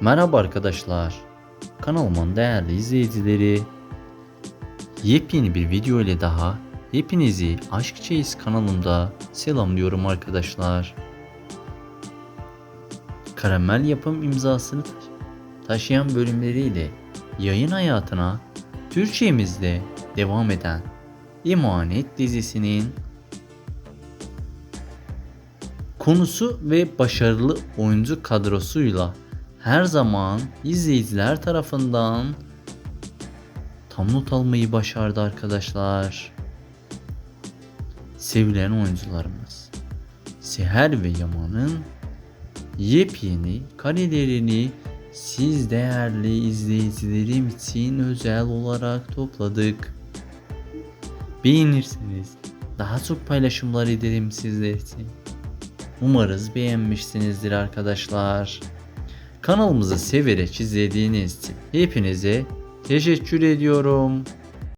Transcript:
Merhaba arkadaşlar. Kanalımın değerli izleyicileri. Yepyeni bir video ile daha hepinizi Aşk Çeyiz kanalımda selamlıyorum arkadaşlar. Karamel yapım imzasını taş- taşıyan bölümleriyle yayın hayatına Türkçemizde devam eden İmanet dizisinin konusu ve başarılı oyuncu kadrosuyla her zaman izleyiciler tarafından tam not almayı başardı arkadaşlar. Sevilen oyuncularımız Seher ve Yaman'ın yepyeni karelerini siz değerli izleyicilerim için özel olarak topladık. Beğenirseniz daha çok paylaşımlar ederim sizler için. Umarız beğenmişsinizdir arkadaşlar. Kanalımızı severek izlediğiniz için hepinize teşekkür ediyorum.